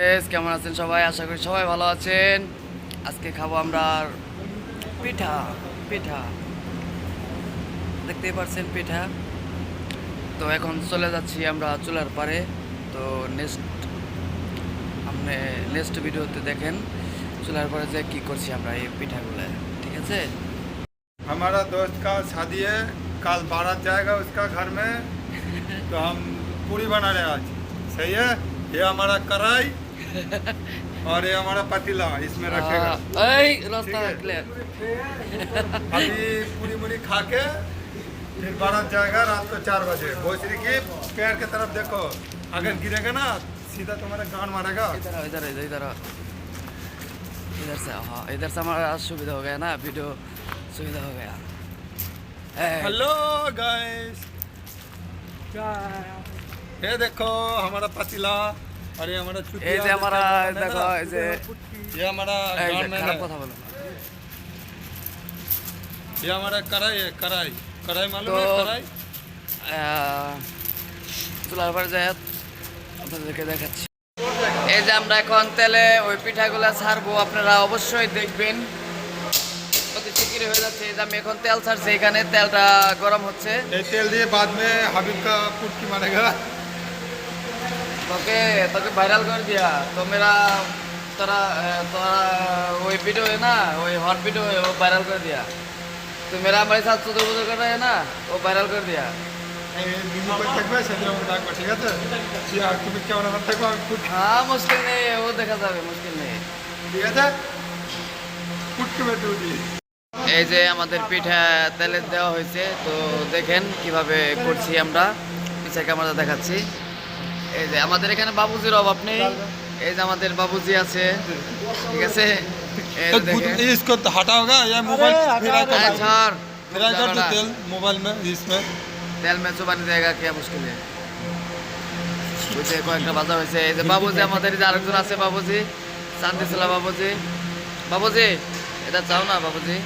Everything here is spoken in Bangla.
Guys, কেমন আছেন সবাই আশা করি সবাই ভালো আছেন আজকে খাবো আমরা পিঠা পিঠা দেখতেই পারছেন পিঠা তো এখন চলে যাচ্ছি আমরা চুলার পারে তো নেক্সট আপনি নেক্সট ভিডিওতে দেখেন চুলার পারে যে কী করছি আমরা এই পিঠাগুলো ঠিক আছে हमारा दोस्त का शादी है कल बारात जाएगा उसका घर में तो हम पूरी बना रहे हैं आज सही है ये हमारा कढ़ाई और ये हमारा पतीला इसमें हाँ। रखेगा। रास्ता अभी पूरी मुड़ी खा के फिर बारात जाएगा रात को चार बजे। भोजरी की पैर के तरफ़ देखो। अगर हम्म। गिरेगा ना सीधा तुम्हारा गांड मारेगा। इधर इधर इधर इधर इधर से हाँ इधर से हमारा सुविधा हो गया ना वीडियो सुविधा हो गया। हेलो गाइस ये देखो हमारा पतीला। और ये हमारा चुटिया এই যে আমরা দেখো এই যে ये हमारा এই যে गान में খারাপ है। কথা বলো না। ये हमारा कढ़ाई है कढ़ाई कढ़ाई मालूम है तो- कढ़ाई আহ, চুলার পরে যাই আপনাদেরকে দেখাচ্ছি এই যে আমরা এখন তেলে ওই পিঠাগুলো ছাড়বো আপনারা অবশ্যই দেখবেন অতি শিগগিরই হয়ে যাচ্ছে এই যে আমি এখন তেল ছাড়ছি এখানে তেলটা গরম হচ্ছে ये तेल दिए बाद में हबीब का पुटकी मारेगा তোকে তোকে ভাইরাল कर दिया तो मेरा तेरा तोरा वही वीडियो है ना वही हॉट वीडियो है वो वायरल कर दिया तो मेरा हमारे साथ सुधर बुधर कर रहा है ना वो वायरल कर दिया बीजू को देखबे সেদিন আমরা ডাকবো ঠিক আছে সিয়া তুমি কেমন আমার থাকবো আমি পুটকি हाँ मुश्किल नहीं है वो देखा যাবে মুশকিল নেই ঠিক আছে পুটকি বেটু দি এই যে আমাদের পিঠা তেলে দেওয়া হয়েছে তো দেখেন কিভাবে করছি আমরা পিঠা ক্যামেরা দেখাচ্ছি এই যে আমাদের এখানে বাবুজির অভাব নেই এই যে আমাদের বাবুজি আছে ঠিক আছে এই যে দেখেন इसको हटाओगा या मोबाइल फिरा कर আরে ছাড় फिरा कर दो तेल मोबाइल में इसमें তেল में चुबाने देगा क्या मुश्किल है বুঝছে কয়েকটা বাজা হয়েছে এই যে বাবুজি আমাদের এই যে আরেকজন আছে বাবুজি শান্তি ছিল বাবুজি বাবুজি এটা চাও না বাবুজি